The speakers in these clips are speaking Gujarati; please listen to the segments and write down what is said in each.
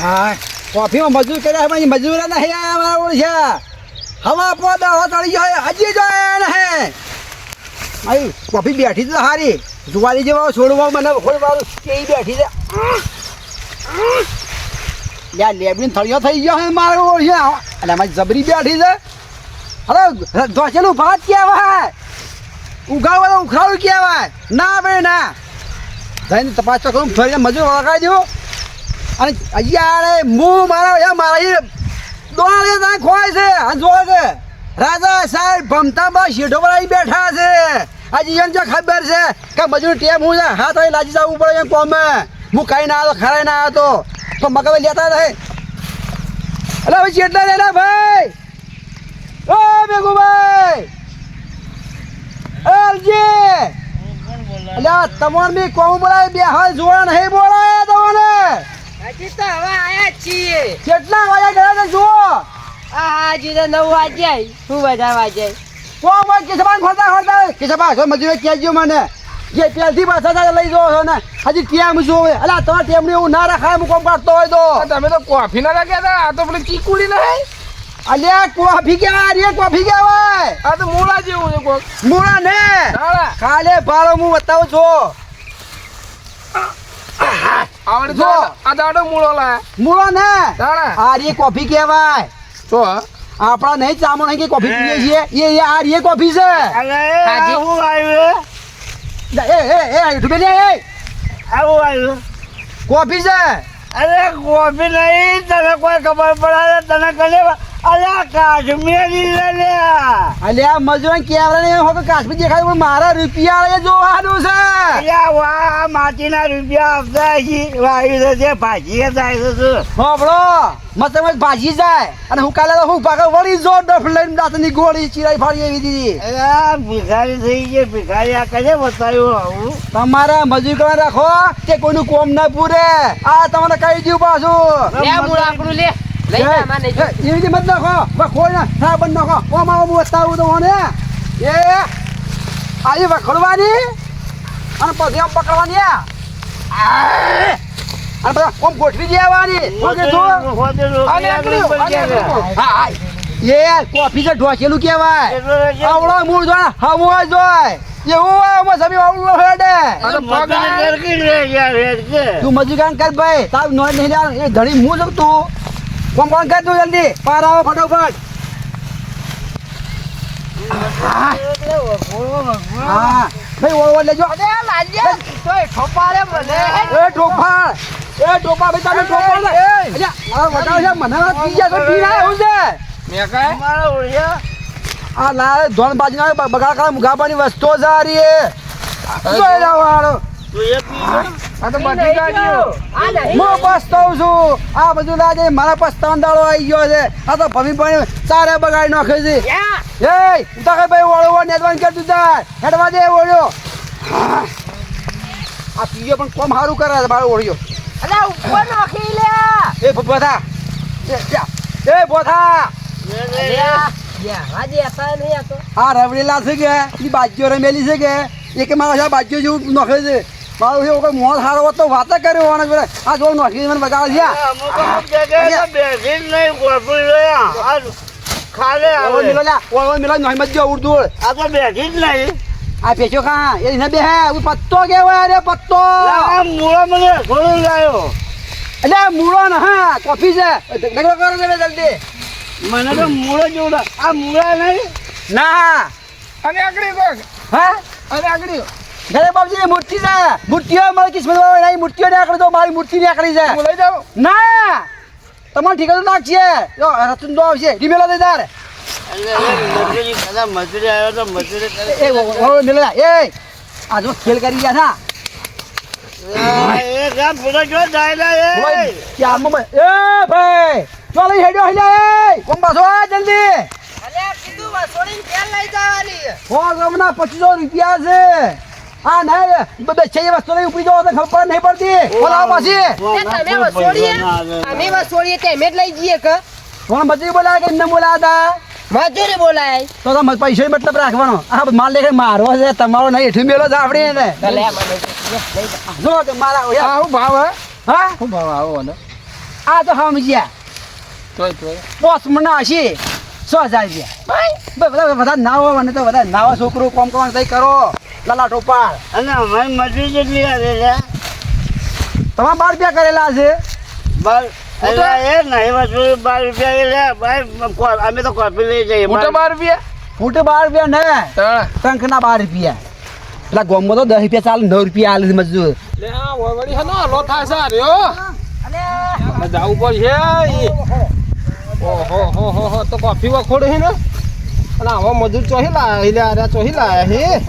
હા, કોફીમાં મજૂર કર્યા પણ મજૂર નહીં આયા અમારા ઓળખ્યા હવા પોતા હવા તળી ગયો હજી જાય નહીં મારી કોફી બેઠી તો હારી. જુવારી જેવા છોડવા મને ખોલવાનું કે બેઠી છે. લ્યા, લેબડીને થળિયો થઈ ગયો હે, મારો ઓળખ્યા અને મારી જબરી બેઠી છે. અરે ધોચેલું ભાત કહેવાય. ઉગાડવાનું ઉખાડું કહેવાય. ના, ભાઈ, ના. જઈને તપાસ કરું, ફરીને મજૂર વગાડી દઉં. અને અહીંયા મું મારા યા મારા દોડે ના ખોવાય છે આ જો છે. રાજા સાહેબ ભમતામાં શેઠો પર આવી બેઠા છે. આજે એમ જો ખબર છે કે મજૂર ટેમ હું હાથ અહીં લાજી જવું પડે એમ કોમે હું કઈ ના આવ્યો ખરાઈ ના આવ્યો તો. મગજ લેતા રહે. એટલે હવે જેટલા લેના ભાઈ. ઓ મેઘુભાઈ. એલજી અલ્યા તમારે બી કોમ બોલાય બે હાલ જોવા નહીં બોલાય તમને હજી તો હવે આયા છીએ. કેટલા વાગ્યા ગયા છે જુઓ. આ હજી તો નવ વાગ્યા શું બધા વાગ્યા કોમ હોય કિસબાન ખોતા ખોલતા કિસબા છો મજૂર કહેજો મને. જે ત્યાંથી પાછા લઈ જવો છો ને હજી ટેમ જોવે અલા તમારે ટેમનું એવું ના રાખાય હું કોમ કાઢતો હોય તો. તમે તો કોફી ના લાગ્યા હતા. આ તો પેલી ચીકુડી નહીં અલ્યા કોફી કેવાય રે કોફી કેવાય આ તો મૂળા જેવું છે કોક. મૂળા ને. કાલે ભાડો હું બતાવું છું. આવડે જો. તો આ દાડો મૂળો લાય. મૂળો ને? આ રે કોફી કહેવાય. તો આપણા નહીં ચામો નહીં કે કોફી પીએ છીએ. એ આ રે કોફી છે. હાજી. હું આવ્યો એ એ એ ઢુબેલી એ આવું આવ્યું કોફી છે. અરે કોફી નહીં તને કોઈ ખબર પડે તને કને અરે કાશ્મીરી લે લે. અલ્યા મજૂર કેવરા ને કાશ્મીર દેખાય પણ મારા રૂપિયા જોવાનું છે. અલ્યા વાહ માટીના રૂપિયા આપતા હજી વાયુ છે ભાજી જાય છે હોબળો ભાજી જાય. અને હું કાલે તો હું ભાગે વળી જો ડફ લઈને દાંતની ગોળી ચીરાઈ ફાડી એવી દીધી. અરે ભિખારી થઈ ગઈ ભિખારી આ કને બતાવ્યું આવું? તમારે મજૂર કરવા રાખો કે કોઈનું કોમ ના પૂરે. આ તમને કહી દઉં પાછું. લે મૂળ આપણું લે. એવી રીતે મત નાખો. ખોઈ ના હા બંધ નાખો. ઓમાં ઓમ બતાવું તો મને એ આવી વખડવાની અને પછી આમ પકડવાની. અને પછી ઓમ ગોઠવી દેવાની. એ કોફી છે ઢોસેલું કહેવાય. આવડો મૂળ જો હમો જોય. એવું હોય આમાં સમી આવડું હેડે. તો મજૂર કામ કર ભાઈ. તાર નોંધ નહીં એ ધણી હું છું કોમ કોમ કર તું જલ્દી. પાર આવો ફટોફટ. ભાઈ ઓળવા લેજો. અરે લાલ્યા તોય ઠોપારે મને. એ ટોપા એ ટોપા ભાઈ તમે ટોપા ને. અલ્યા આ વટાવ છે મને પી ગયા તો પી ના એવું છે. મેં કાંઈ? આ ના ધોન બાજી ના બગાડ કરા મુગાબાની વસ્તુઓ સારી એ જોઈ લેવાનો આ તો બધી ગાડીઓ. હું પસ્તાવું છું. આ બધું લાગે મારા પસ્તાવાનો દાડો આવી ગયો છે. આ તો ભમી પણ બગાડી નાખે છે. એ તો ભાઈ ઓળવો નેદવાન કે તું હેડવા દે ઓળ્યો આ પીયો પણ કોમ સારું કરે છે મારો ઓળ્યો અલે ઉપર નાખી લે. એ બોથા એ જા. બોથા આ રવડેલા છે કે? બાજ્યો રમેલી છે કે? એ કે મારા બાજ્યો જેવું નાખે છે. મારું એવું કોઈ મોં સારો હોત તો વાતે કર્યો હોવાનો જોડે આ જો નોકરી મને બગાડ છે. મિલો મિલો આ પેશો ખા એ ને બે પત્તો કેવાય અરે પત્તો? મૂળો મને થોડું લાયો. એટલે મૂળો ને હા કોફી છે. ઢગલો કરો ને જલ્દી. મને તો મૂળો જેવું આ મૂળા નહીં? ના. અને આકડી હા? અને આકડી ઘરે બાપજી મૂર્તિ છે. મૂર્તિઓ મારી કિસ્મત નહીં મૂર્તિઓ ને આકડી દો મારી મૂર્તિ ને આકડી છે. લઈ જાઓ ના! તમારે ઠીક નાખશે જો રતન તો આવશે. ડીમેલો દે તાર એટલે એ મજૂરી કદાચ મજૂરી આવ્યો તો મજૂરી કરે. એ ઓળો મિલો એ આ જો ખેલ કરી ગયા ભાઈ ચાલો હેડ્યો હેડ્યો એ! પાછો? જલ્દી. અલે કીધું વસોડીને તેલ લઈ જવાની. હો ગમના પચીસો રૂપિયા છે. આ ના બધે છે વસ્તુ નહીં ઉપડી જાવ તો ખબર નહીં પડતી. બોલાવો પાછી. તે તમે વસોડીએ અમે વસોડીએ તમે જ લઈ જઈએ કે. કોણ મજૂરી બોલાવે કે એમને બોલાવતા? મજૂરી બોલાય. તો તો પૈસો મતલબ રાખવાનો. આ માલ લેખે મારો છે તમારો નહીં એઠું મેલો છે આપણી ને લે જો. કે મારા આ હું ભાવ હે? હા? હું ભાવ આવો આ તો સમજ્યા તોય તોય. પોસ મને હશે સો હજાર રૂપિયા. બધા બધા નાવો મને તો બધા નાવા છોકરો કોમ કોમ તઈ કરો. લાલા ટોપાળ અને અમારી મજૂરી જેટલી આવે છે. તમારે બાર રૂપિયા કરેલા છે? બાર એટલે એ નહીં મજૂરી બાર રૂપિયા લે ભાઈ અમે તો કોફી લઈ જઈએ મોટા બાર. રૂપિયા? ફૂટ બાર રૂપિયા ને? હા. ટંકના બાર રૂપિયા. પેલા ગોમમાં તો દસ રૂપિયા ચાલે નવ રૂપિયા આલે છે મજૂર. લે વળી થાય છે રહ્યો જાવું પડશે ઓહો હો હો હો તો કોફી વખોડે છે ને. અને આવા મજૂર ચોહી લાયા લે આર્યા ચોહી લાયા હે?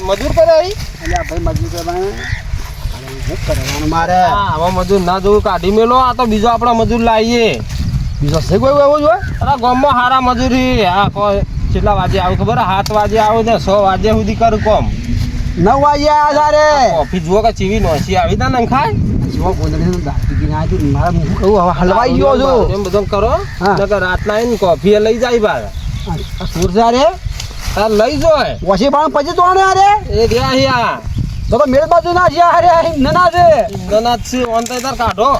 મજૂર કરે? મારે? આવા મજૂર ના જોવું કાઢી મેલો આ તો બીજો આપણા મજૂર લાવીએ બીજો છે કોઈ એવો અરે ગામમાં હારા મજૂરી હા. કોઈ કેટલા વાગે આવું ખબર? સાત વાગે આવું ને સો વાગ્યા સુધી કરું કોમ. નવ વાગ્યા તારે કોફી જુઓ કે ચીવી નોસી આવી તા ને ખાય જો ગોંદડી દાખી ગઈ ના હતી મારા હું કહું હવે હલવાઈ ગયો છું. એમ બધું કરો. નકર રાતના આવીને કોફી લઈ જાય બાર આ રે તાર લઈ જોય. ઓછી પણ પછી તો અરે એ રહ્યા અહીંયા. તો તો મેળ બાજુ ના છે અરે નના છે. નના છે ઓન તાર કાઢો.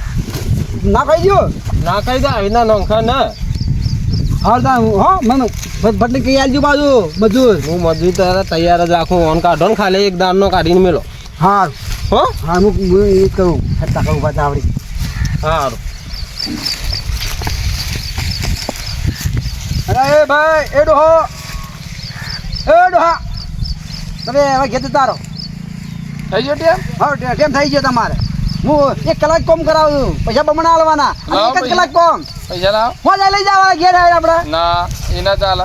ના કહી દો ના કહી દે આવી ના નંખા ના. હા હું હો મને ભટલી કઈ આલજો બાજુ મજૂર હું મજૂર તારે તૈયાર જ રાખું ઓન કાઢો ને ખાલી એક દાનનો કાઢીને મેલો. હા હો? હા હું હું એ કરું. હેઠા કહું પાછા આવડી. સારું અરે એ ભાઈ એ ડોહો એ ડોહા તમે હવે ઘેર તારો. થઈ ગયો ટેમ? હા ટેમ થઈ ગયો તમારે. હું એક કલાક કોમ કરાવું પૈસા બમણા આલવાના. એક જ કલાક કોમ. પૈસા લાવ. હું જાય લઈ જવા ઘેર આવે આપણે. ના એના ચાલે.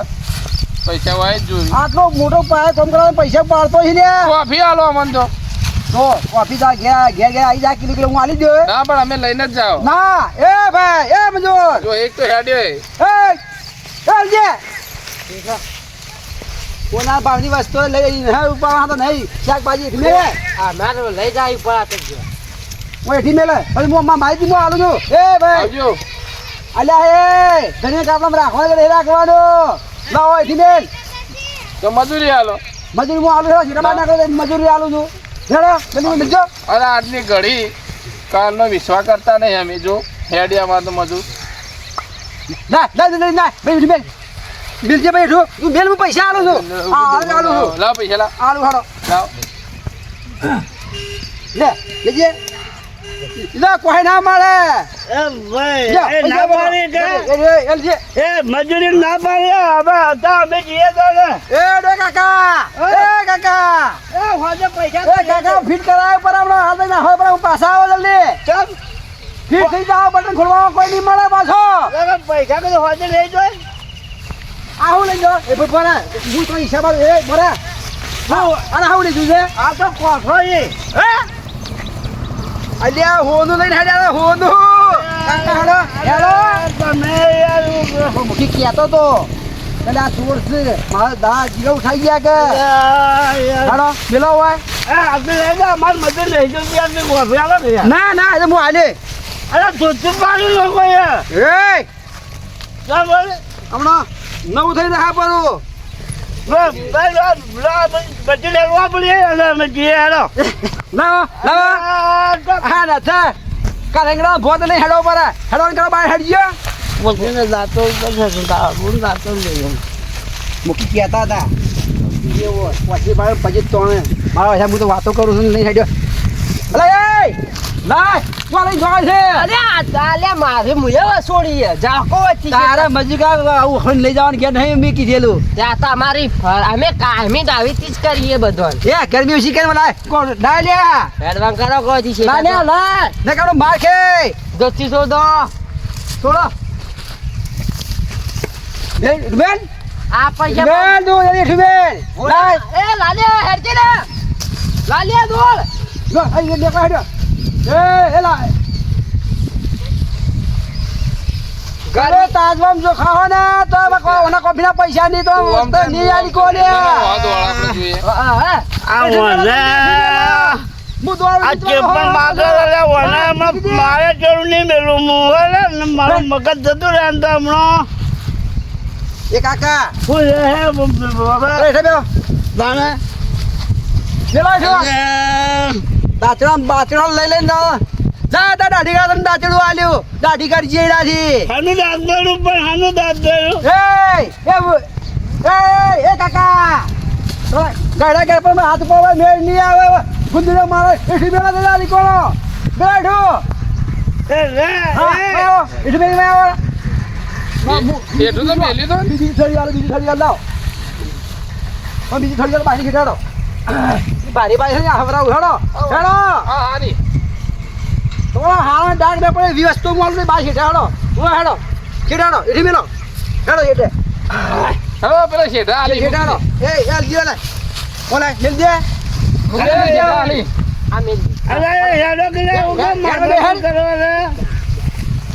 પૈસા વાય જ જોયું. આટલો મોટો પાયો કોમ કરવા પૈસા પાડતો છે ને. કોફી આલો અમન તો. તો કોફી જા ઘેર ઘેર ઘેર આવી જા કિલો કિલો હું આલી દે ના પણ અમે લઈને જ જાઓ. ના એ ભાઈ એ મજૂર. જો એક તો હેડ્યો એ. ચાલજે કોના ભાવની વસ્તુ લઈ હે ઉપાડવા તો નહીં. શાકભાજી એઠી મેલે. આ મારે લઈ જાય પડા તો હું એઠી મેલે. પછી હું માં માહિતી હું આલું છું. એ ભાઈ. આવજો. અલ્યા એ ઘણી કાપડામાં રાખવાનું કે રાખવાનું. લાવો એઠી મેલ તો મજૂરી આલો. મજૂરી હું આલું છું જીરાબા નાખો મજૂરી આલું છું. હેડો મિલજો અરે આજની ઘડી કાલનો વિશ્વાસ કરતા નહીં અમે જો. હેડિયામાં તો મજૂર. ના ના ના ના મેલ ભાઈ તું મેલ પૈસા આલું છું. હા આલું આલું છું. લાવ પૈસા લાવ. આલું હાડો લાવ. લે લેજે. લે કોઈ ના મળે એ ભાઈ ના પાડી કે? એ, મજૂરી ના પાડી હવે હતા અમે જઈએ તો ને એ ડો કાકા એ કાકા. એ હોજે પૈસા એ કાકા ફિટ કરાય પર હમણાં હાલ ના હોય પર હું પાછા આવો જલ્દી. ચમ. ફિટ થઈ જાવ બટન ખોલવા કોઈ નહીં મળે પાછો. પૈસા કઈ હોજે લઈ જોય આવું લઈ જો એ ભાઈ બરા હું તો હિસાબ એ બરા હા અરે આવું લઈ છે. આ તો કોઠો એ હે? અલ્યા હોનું લઈને હેડ્યા હોનું! કાકા હેડો હેડો! તમે યાર મુખી કહેતો તો આ ચોર છે મારા દા જીરો ઉઠાઈ ગયા કે? હેડો પેલો હોય. એ આપણે લઈ જા અમાર મજૂર લઈ જો યાર ને ને ના ના એ હું આલે. અરે ધોતી પાડી લોકો યાર. એ! હમણાં નવું થઈ રહ્યા પરું બધી લેવા પડી અને અમે જઈએ હેડો લાવો લાવો હા ના છે. કારેંગડા ભોત નહીં હેડો પર હેડો કરો બહાર હેડજો બોલીને દાંતો બોલ દાંતો મૂકી કહેતા હતા. પછી પછી તોણે. મારા હું તો વાતો કરું છું નહીં હેડ્યો. અલે એ! તું લઈ જોવા છે. અરે આ ચાલ્યા મારે મુએ વસોડી જાકો હતી તારે આવું હણ લઈ જવાનું કે નહીં મેં કીધેલું. ત્યાં તો અમારી અમે કાયમી દાવીથી જ કરીએ બધો એ ગરમી ઓછી કરીને લાય. કોણ? લાય લ્યા હેડવાન કરો કોઈ છે? લ્યા લાય. ને કાઢો માર ખે. દોસ્તી શોધો. છોડો બેન બેન. આ પૈસા બેન તું જલ્દી બેન. એ લાલિયા હેડજે ને. લાલિયા દોડ. લો અહીં દેખા એલા ઘરે તાજવામ જો ખાવો ને તો હવે કો- ઓના પૈસા નહીં તો તો આલી કોને? ના, ના, હા, હા. આ હું હો, હો, હો. મારે જરૂર નહીં મેલું. હું હે ને મગજ જતું રહે તો હમણાં. એ કાકા. છે હે બાબા. તાણે પેલો છો દાચડા બાચડા લઈ લઈને. જા તા દાઢી કાઢ તને દાચડું આલ્યું દાઢી કાઢી જઈ છે હાનું દાંત દોડું પણ હાનું દાંત દોડું. એ એ એ એ કાકા. ગાડા કે પણ હાથ પર મેળ નહીં આવે. ગુંદરે મારે એઠી મેળા દે દાદી કોણો બેઠો. એ રે એઠી બેલી માં આવો એટલું તો મેલી બીજી થળી આલો બીજી થળી આલો લાવ. બીજી થળી આલો બારી ખેડાડો બારી પાસે છે હવરાવ હેડો હેડો. હા હારી. તમારા હારા ડાક બે પડે દિવસ વસ્તુ મોલ બારી હેડો. હું હેડો. ખેડાડો એઠી મેલો. હેડો એટલે હવે પેલો શેઠા આલી. ખેડાડો એ યાર દિયો લે. ઓલે મિલ દે. આલી. આ મેલ અરે હેડો કે હું માથે હેડ. કરવા રે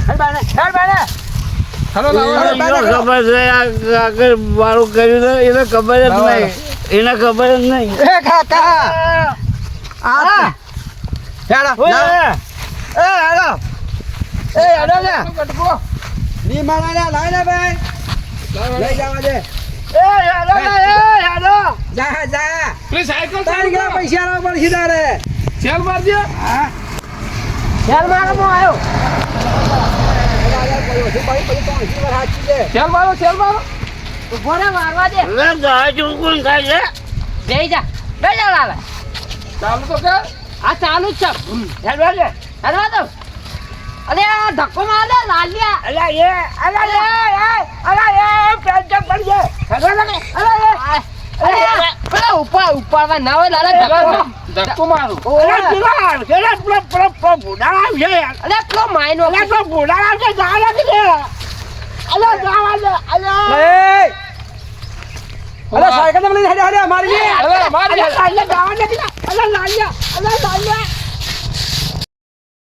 હેડ બાને હેડ બાને. ખબર છે આ આગળ વાળું કર્યું તો એને ખબર જ નહીં. એને ખબર જ નહીં એ કાકા આ હેડો ઓય, ના. એ હેડો એ હેડો લે કટકો ની માણા લે લાઈ લે ભાઈ લઈ જવા દે એ હેડો લે, એ હેડો જા જા પ્લીઝ સાયકલ તારી ગયા. પૈસા ના પડશે તારે સેલ મારજો હા ચાલ મારામાં આવ્યો સેલ મારો સેલ મારો ઊભો રે મારવા દે. લે દા ચૂકું થાય છે? બેહી જા. બેહી જા લાલા. ચાલુ તો કર. આ ચાલુ જ છે. હેડવા દે. હેડવા દો અરે આ ધક્કો માર દે લાલિયા. અલા એ અલા એ એ અલા એ પેન્ટ પડી જાય હેડવા દે અરે એ અરે પેલા ઉપર ઉપર ના હોય લાલા ધક્કો ધક્કો મારું. અરે પેલો માઈનો જા લાગી દે અલા જાવા અલ્યા. અલ્યા એ અરે સાયકલ તો લઈ હેડે હેડે મારી અલ્યા મારી અલ્યા જાવા અલ્યા અલા લાલ્યા અલ્યા લાલ્યા.